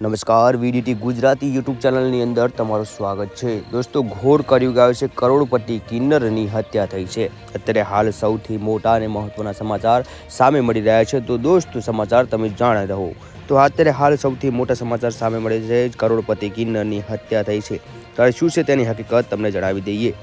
નમસ્કાર, VDT Gujarati YouTube ચેનલની અંદર તમારું સ્વાગત છે. દોસ્તો, ઘોર કર્યું ગયો છે, કરોડપતિ કિન્નરની હત્યા થઈ છે. અત્યારે હાલ સૌથી મોટા અને મહત્વના સમાચાર સામે મળી રહ્યા છે. તો દોસ્તો, સમાચાર તમે જાણ રહો. તો અત્યારે હાલ સૌથી મોટા સમાચાર સામે મળે છે કરોડપતિ કિન્નરની હત્યા થઈ છે. ત્યારે શું છે તેની હકીકત તમને જણાવી દઈએ.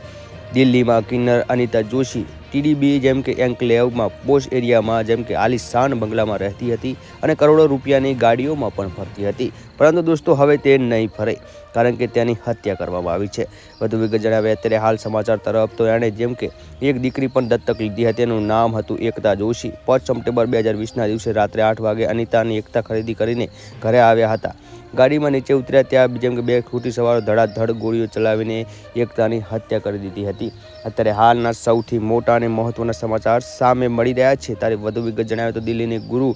દિલ્હીમાં કિન્નર અનિતા જોશી ટીડીબી જેમ કે એન્કલેવમાં પોશ એરિયામાં જેમ કે આલિશાન બંગલામાં રહેતી હતી અને કરોડો રૂપિયાની ગાડીઓમાં પણ ફરતી હતી. પરંતુ દોસ્તો, હવે તે નહીં ફરે, કારણ કે તેની હત્યા કરવામાં આવી છે. વધુ વિગત જણાવે અત્યારે હાલ સમાચાર તરફ તો એણે જેમ કે એક દીકરી પણ દત્તક લીધી હતી. એનું નામ હતું એકતા જોશી. પાંચ સપ્ટેમ્બર બે હજાર વીસના દિવસે રાત્રે આઠ વાગે અનિતાની એકતા ખરીદી કરીને ઘરે આવ્યા હતા. ગાડીમાં નીચે ઉતર્યા ત્યાં જેમ કે બે સ્કૂટી સવારો ધડાધડ ગોળીઓ ચલાવીને એકતાની હત્યા કરી દીધી હતી. અત્યારે હાલના સૌથી મોટા અને મહત્વના સમાચાર સામે મળી રહ્યા છે. ત્યારે વધુ વિગત જણાવે તો દિલ્હીની ગુરુ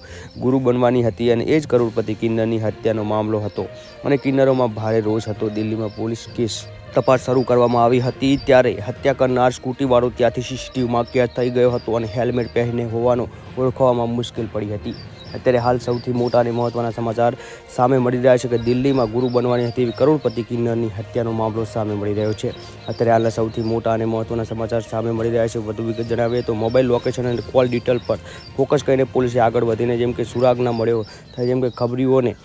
ગુરુ બનવાની હતી અને એ જ કરોડપતિ કિન્નરની હત્યાનો મામલો હતો. અને કિન્નરોમાં ભારે રોષ હતો. દિલ્હીમાં પોલીસ કેસ તપાસ શરૂ કરવામાં આવી હતી ત્યારે હત્યા કરનાર સ્કૂટીવાળો ત્યાંથી સીસીટીવીમાં કેદ થઈ ગયો હતો અને હેલ્મેટ પહેરીને હોવાનું ઓળખવામાં મુશ્કેલ પડી હતી. અત્યારે હાલ સૌથી મોટા અને મહત્ત્વના સમાચાર સામે મળી રહ્યા છે કે દિલ્હીમાં ગુરુ બનવાની હતી એવી કરોડપતિ કિન્નરની હત્યાનો મામલો સામે મળી રહ્યો છે. અત્યારે હાલના સૌથી મોટા અને મહત્વના સમાચાર સામે મળી રહ્યા છે. વધુ વિગત જણાવીએ તો મોબાઈલ લોકેશન અને કોલ ડિટેલ પર ફોકસ કરીને પોલીસે આગળ વધીને જેમ કે સુરાગ ના મળ્યો જેમ કે ખબરીઓને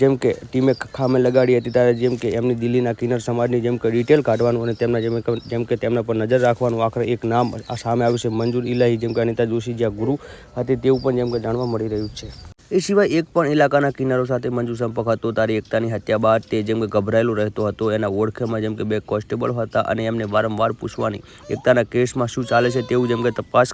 જેમ કે ટીમે ખામે લગાડી હતી, ત્યારે જેમ કે એમની દિલ્હીના કિન્નર સમાજની જેમ કે ડિટેલ કાઢવાનું અને તેમના જેમ જેમ કે તેમના પર નજર રાખવાનું આખરે એક નામ સામે આવ્યું છે. મંજૂર ઇલાહી જેમ કે અનિતા જોશી જ્યાં ગુરુ હતી, તેવું પણ જેમ કે જાણવા મળી રહ્યું છે. એ સિવાય એક પણ ઇલાકાના કિનારો સાથે મંજુ સંપર્ક હતો. તારી એકતાની હત્યા બાદ તે જેમ કે ગભરાયેલો રહેતો હતો, એના ઓળખેમાં જેમ કે બે કોન્સ્ટેબલ હતા અને એમને વારંવાર પૂછવાની, એકતાના કેસમાં શું ચાલે છે તેવું જેમ કે તપાસ